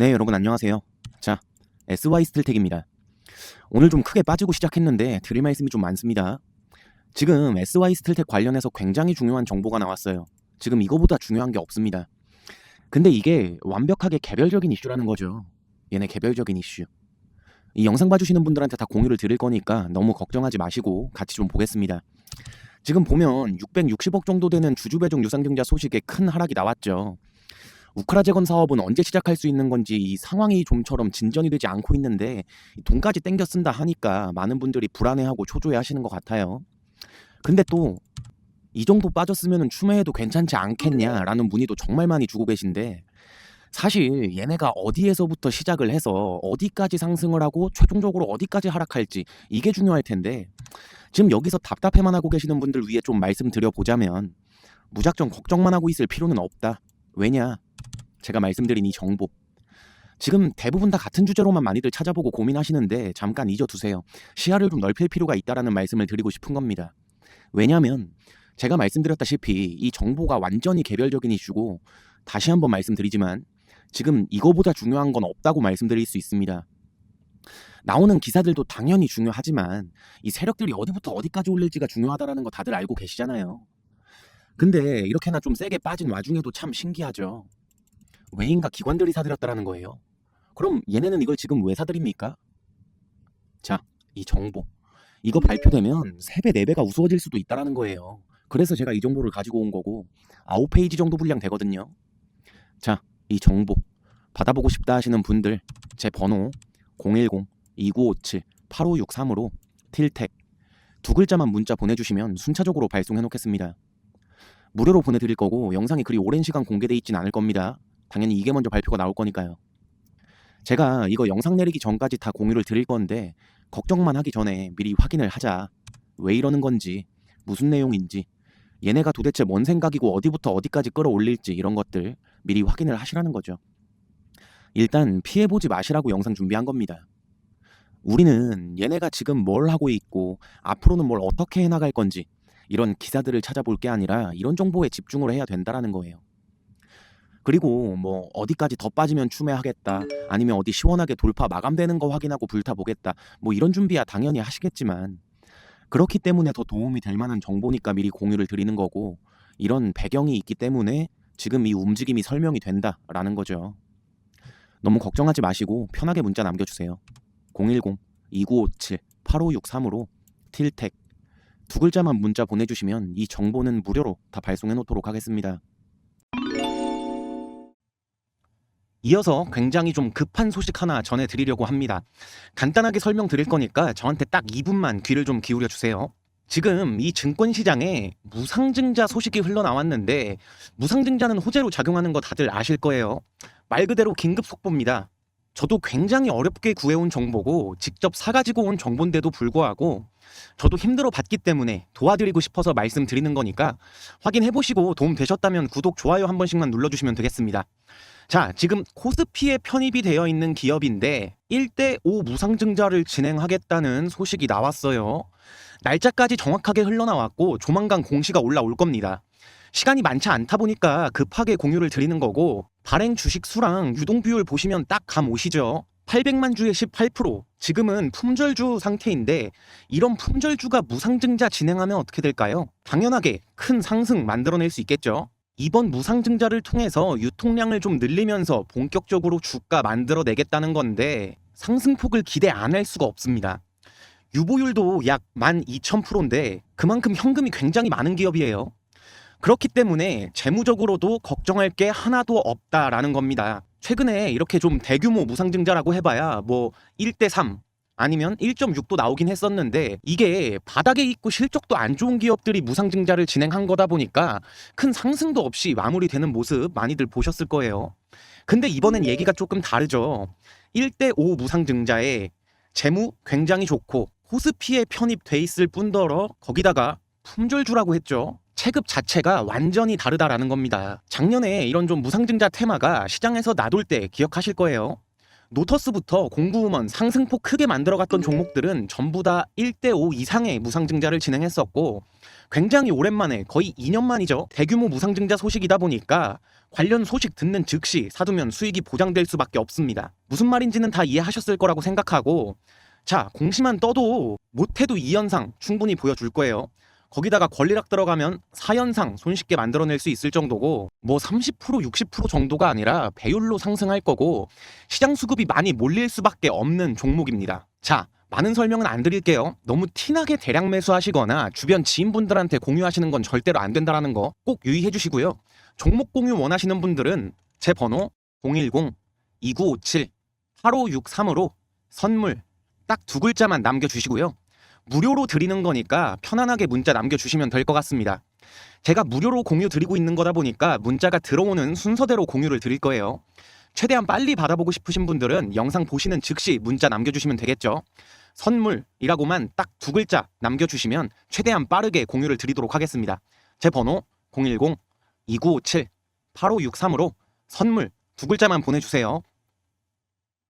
네, 여러분 안녕하세요. 자, SY 스틸텍입니다. 오늘 좀 크게 빠지고 시작했는데 드릴 말씀이 좀 많습니다. 지금 SY 스틸텍 관련해서 굉장히 중요한 정보가 나왔어요. 지금 이거보다 중요한 게 없습니다. 근데 이게 완벽하게 개별적인 이슈라는 거죠. 얘네 개별적인 이슈. 이 영상 봐주시는 분들한테 다 공유를 드릴 거니까 너무 걱정하지 마시고 같이 좀 보겠습니다. 지금 보면 660억 정도 되는 주주배정 유상증자 소식에 큰 하락이 나왔죠. 우크라 재건 사업은 언제 시작할 수 있는 건지 이 상황이 좀처럼 진전이 되지 않고 있는데 이 돈까지 땡겨 쓴다 하니까 많은 분들이 불안해하고 초조해 하시는 것 같아요. 근데 또 이 정도 빠졌으면 추매해도 괜찮지 않겠냐라는 문의도 정말 많이 주고 계신데 사실 얘네가 어디에서부터 시작을 해서 어디까지 상승을 하고 최종적으로 어디까지 하락할지 이게 중요할 텐데 지금 여기서 답답해만 하고 계시는 분들 위해 좀 말씀드려 보자면 무작정 걱정만 하고 있을 필요는 없다. 왜냐? 제가 말씀드린 이 정보. 지금 대부분 다 같은 주제로만 많이들 찾아보고 고민하시는데 잠깐 잊어두세요. 시야를 좀 넓힐 필요가 있다라는 말씀을 드리고 싶은 겁니다. 왜냐하면 제가 말씀드렸다시피 이 정보가 완전히 개별적인 이슈고 다시 한번 말씀드리지만 지금 이거보다 중요한 건 없다고 말씀드릴 수 있습니다. 나오는 기사들도 당연히 중요하지만 이 세력들이 어디부터 어디까지 올릴지가 중요하다라는 거 다들 알고 계시잖아요. 근데 이렇게나 좀 세게 빠진 와중에도 참 신기하죠. 외인과 기관들이 사들였다라는 거예요. 그럼 얘네는 이걸 지금 왜 사들입니까? 자, 이 정보. 이거 발표되면 3배, 4배가 우스워질 수도 있다라는 거예요. 그래서 제가 이 정보를 가지고 온 거고 9페이지 정도 분량 되거든요. 자, 이 정보 받아보고 싶다 하시는 분들 제 번호 010-2957-8563으로 틸텍 두 글자만 문자 보내주시면 순차적으로 발송해 놓겠습니다. 무료로 보내드릴 거고 영상이 그리 오랜 시간 공개돼 있진 않을 겁니다. 당연히 이게 먼저 발표가 나올 거니까요. 제가 이거 영상 내리기 전까지 다 공유를 드릴 건데 걱정만 하기 전에 미리 확인을 하자. 왜 이러는 건지, 무슨 내용인지, 얘네가 도대체 뭔 생각이고 어디부터 어디까지 끌어올릴지 이런 것들 미리 확인을 하시라는 거죠. 일단 피해보지 마시라고 영상 준비한 겁니다. 우리는 얘네가 지금 뭘 하고 있고 앞으로는 뭘 어떻게 해나갈 건지 이런 기사들을 찾아볼 게 아니라 이런 정보에 집중을 해야 된다라는 거예요. 그리고 뭐 어디까지 더 빠지면 추매하겠다 아니면 어디 시원하게 돌파 마감되는 거 확인하고 불타보겠다 뭐 이런 준비야 당연히 하시겠지만 그렇기 때문에 더 도움이 될 만한 정보니까 미리 공유를 드리는 거고 이런 배경이 있기 때문에 지금 이 움직임이 설명이 된다라는 거죠. 너무 걱정하지 마시고 편하게 문자 남겨주세요. 010-2957-8563으로 틸텍 두 글자만 문자 보내주시면 이 정보는 무료로 다 발송해 놓도록 하겠습니다. 이어서 굉장히 좀 급한 소식 하나 전해드리려고 합니다. 간단하게 설명드릴 거니까 저한테 딱 2분만 귀를 좀 기울여 주세요. 지금 이 증권 시장에 무상증자 소식이 흘러나왔는데 무상증자는 호재로 작용하는 거 다들 아실 거예요. 말 그대로 긴급 속보입니다. 저도 굉장히 어렵게 구해온 정보고 직접 사가지고 온 정보인데도 불구하고 저도 힘들어 봤기 때문에 도와드리고 싶어서 말씀드리는 거니까 확인해보시고 도움 되셨다면 구독, 좋아요 한 번씩만 눌러주시면 되겠습니다. 자, 지금 코스피에 편입이 되어 있는 기업인데 1대5 무상증자를 진행하겠다는 소식이 나왔어요. 날짜까지 정확하게 흘러나왔고 조만간 공시가 올라올 겁니다. 시간이 많지 않다 보니까 급하게 공유를 드리는 거고 발행 주식 수랑 유동 비율 보시면 딱 감 오시죠. 800만 주에 18% 지금은 품절주 상태인데 이런 품절주가 무상증자 진행하면 어떻게 될까요? 당연하게 큰 상승 만들어낼 수 있겠죠. 이번 무상증자를 통해서 유통량을 좀 늘리면서 본격적으로 주가 만들어내겠다는 건데 상승폭을 기대 안 할 수가 없습니다. 유보율도 약 12,000%인데 그만큼 현금이 굉장히 많은 기업이에요. 그렇기 때문에 재무적으로도 걱정할 게 하나도 없다라는 겁니다. 최근에 이렇게 좀 대규모 무상증자라고 해봐야 뭐 1대3 아니면 1.6도 나오긴 했었는데 이게 바닥에 있고 실적도 안 좋은 기업들이 무상증자를 진행한 거다 보니까 큰 상승도 없이 마무리되는 모습 많이들 보셨을 거예요. 근데 이번엔 얘기가 조금 다르죠. 1대5 무상증자에 재무 굉장히 좋고 코스피에 편입돼 있을 뿐더러 거기다가 품절주라고 했죠. 체급 자체가 완전히 다르다라는 겁니다. 작년에 이런 좀 무상증자 테마가 시장에서 나돌 때 기억하실 거예요. 노터스부터 공구우먼 상승폭 크게 만들어갔던 종목들은 전부 다 1대5 이상의 무상증자를 진행했었고 굉장히 오랜만에 거의 2년 만이죠. 대규모 무상증자 소식이다 보니까 관련 소식 듣는 즉시 사두면 수익이 보장될 수밖에 없습니다. 무슨 말인지는 다 이해하셨을 거라고 생각하고 자 공시만 떠도 못해도 2연상 충분히 보여줄 거예요. 거기다가 권리락 들어가면 4연상 손쉽게 만들어낼 수 있을 정도고 뭐 30% 60% 정도가 아니라 배율로 상승할 거고 시장 수급이 많이 몰릴 수밖에 없는 종목입니다. 자 많은 설명은 안 드릴게요. 너무 티나게 대량 매수하시거나 주변 지인분들한테 공유하시는 건 절대로 안 된다라는 거 꼭 유의해 주시고요. 종목 공유 원하시는 분들은 제 번호 010-2957-8563으로 선물 딱 두 글자만 남겨주시고요. 무료로 드리는 거니까 편안하게 문자 남겨주시면 될 것 같습니다. 제가 무료로 공유 드리고 있는 거다 보니까 문자가 들어오는 순서대로 공유를 드릴 거예요. 최대한 빨리 받아보고 싶으신 분들은 영상 보시는 즉시 문자 남겨주시면 되겠죠. 선물이라고만 딱 두 글자 남겨주시면 최대한 빠르게 공유를 드리도록 하겠습니다. 제 번호 010-2957-8563으로 선물 두 글자만 보내주세요.